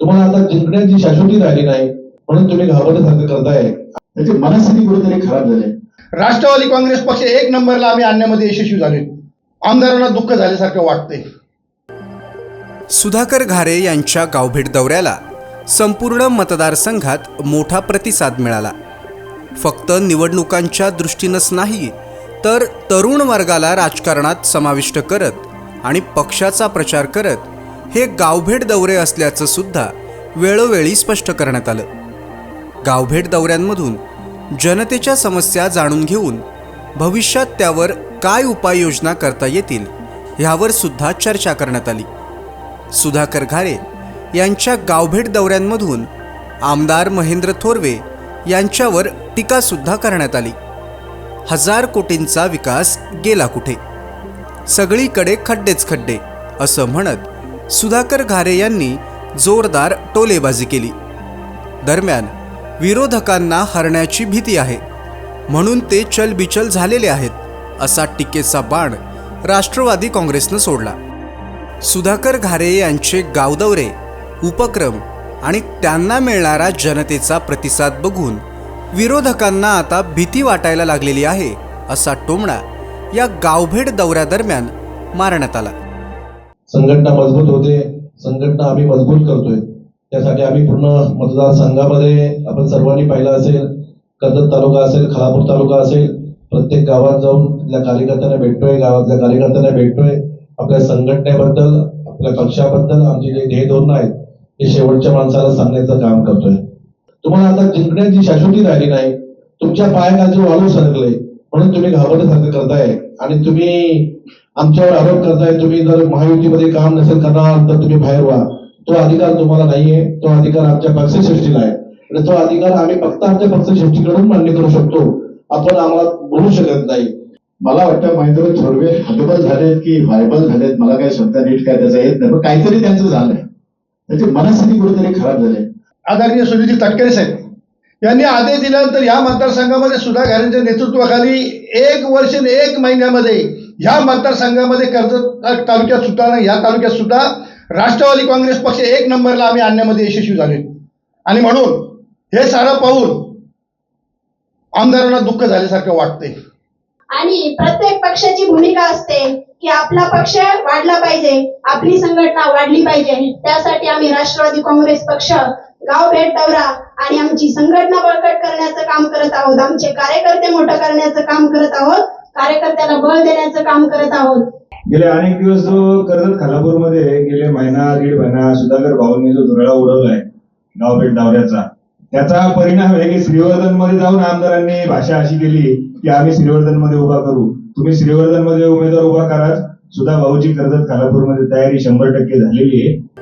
तुम्हाला आता जिंकण्याची शाश्वती राहिली नाही म्हणून तुम्ही घाबरण्यासारखं करताय. त्याची मनस्थिती कुठेतरी खराब झाली. राष्ट्रवादी काँग्रेस पक्ष एक नंबरला आम्ही आणण्यामध्ये यशस्वी झाले आमदारांना दुःख झाल्यासारखं वाटतंय. सुधाकर घारे यांच्या गावभेट दौऱ्याला संपूर्ण मतदारसंघात मोठा प्रतिसाद मिळाला. फक्त निवडणुकांच्या दृष्टीनंच नाही तर तरुण वर्गाला राजकारणात समाविष्ट करत आणि पक्षाचा प्रचार करत हे गावभेट दौरे असल्याचं सुद्धा वेळोवेळी स्पष्ट करण्यात आलं. गावभेट दौऱ्यांमधून जनतेच्या समस्या जाणून घेऊन भविष्यात त्यावर काय उपाययोजना करता येतील ह्यावर सुद्धा चर्चा करण्यात आली. सुधाकर घारे यांच्या गावभेट दौऱ्यांमधून आमदार महेंद्र थोरवे यांच्यावर टीकासुद्धा करण्यात आली. हजार कोटींचा विकास गेला कुठे? सगळीकडे खड्डेच खड्डे असं म्हणत सुधाकर घारे यांनी जोरदार टोलेबाजी केली. दरम्यान विरोधकांना हरण्याची भीती आहे. म्हणून ते चलबिचल झालेले आहेत असा टीकेचा बाण राष्ट्रवादी काँग्रेसनं सोडला. सुधाकर घारे यांचे गावदौरे उपक्रम आणि त्यांना मिळणारा जनतेचा प्रतिसाद बघून विरोधकांना आता भीती वाटायला लागलेली आहे असा टोमणा या गावभेट दौऱ्यादरम्यान मारण्यात आला. संघटना मजबूत होते संघटना आम्ही मजबूत करतोय. त्यासाठी आम्ही पूर्ण मतदारसंघामध्ये आपण सर्वांनी पाहिलं असेल कर्जत तालुका असेल खालापूर तालुका असेल प्रत्येक गावात जाऊन तिथल्या कार्यकर्त्यांना भेटतोय गावातल्या कार्यकर्त्यांना भेटतोय. आपल्या संघटनेबद्दल आपल्या पक्षाबद्दल आमचे जे ध्येय धोरणं आहेत ते शेवटच्या माणसाला सांगण्याचं काम करतोय. तुम्हाला आता जिंकण्याची शाश्वती राहिली नाही. तुमच्या पायाखालचे वाळू सरकले. म्हणून तुम्ही घाबरण्यासारखं करताय आणि तुम्ही आमच्यावर आरोप करताय तुम्ही जर महायुतीमध्ये काम नसेल करणार तर तुम्ही बाहेर व्हा. तो अधिकार तुम्हाला नाहीये तो अधिकार आमच्या पक्षश्रेष्ठीला आहे. आणि तो अधिकार आम्ही फक्त आमच्या पक्षश्रेष्ठीकडून मान्य करू शकतो. आपण आम्हाला बोलू शकत नाही. मला वाटतं महेंद्र थोरवे हतबल झालेत की व्हायबल झालेत मला काही शब्द नीट काय त्याचा येत नाही पण काहीतरी त्यांचं झालंय. त्याची मनस्थिती कुठेतरी खराब झाली आदरणीय सुनील तटकरे साहेब यांनी आदेश दिल्यानंतर या मतदारसंघामध्ये सुधा घारेंच्या नेतृत्वाखाली एक वर्ष एक महिन्यामध्ये ह्या मतदारसंघामध्ये कर्जत तालुक्यात सुद्धा आणि या तालुक्यात सुद्धा राष्ट्रवादी काँग्रेस पक्ष एक नंबरला आम्ही आणण्यामध्ये यशस्वी झाले आणि म्हणून हे सारं पाहून आमदारांना दुःख झाल्यासारखं वाटतंय. आणि प्रत्येक पक्षाची भूमिका असते की आपला पक्ष वाढला पाहिजे आपली संघटना वाढली पाहिजे. त्यासाठी आम्ही राष्ट्रवादी काँग्रेस पक्ष गाव भेट दौरा आणि आमची संघटना बळकट करण्याचं काम करत आहोत. आमचे कार्यकर्ते मोठं करण्याचं काम करत आहोत. कार्यकर्त्याला बळ देण्याचं काम करत आहोत. गेले अनेक दिवस जो कर्जत खालापूरमध्ये गेले महिना दीड महिना सुधाकर भाऊंनी जो धुराळा उडवलाय गावभेट दौऱ्याचा त्याचा परिणाम आहे की श्रीवर्धनमध्ये जाऊन आमदारांनी भाषा अशी केली की आम्ही श्रीवर्धनमध्ये उभा करू. तुम्ही श्रीवर्धनमध्ये उमेदवार उभा करा सुधा भाऊची कर्जत खालापूरमध्ये तयारी शंभर टक्के झालेली आहे.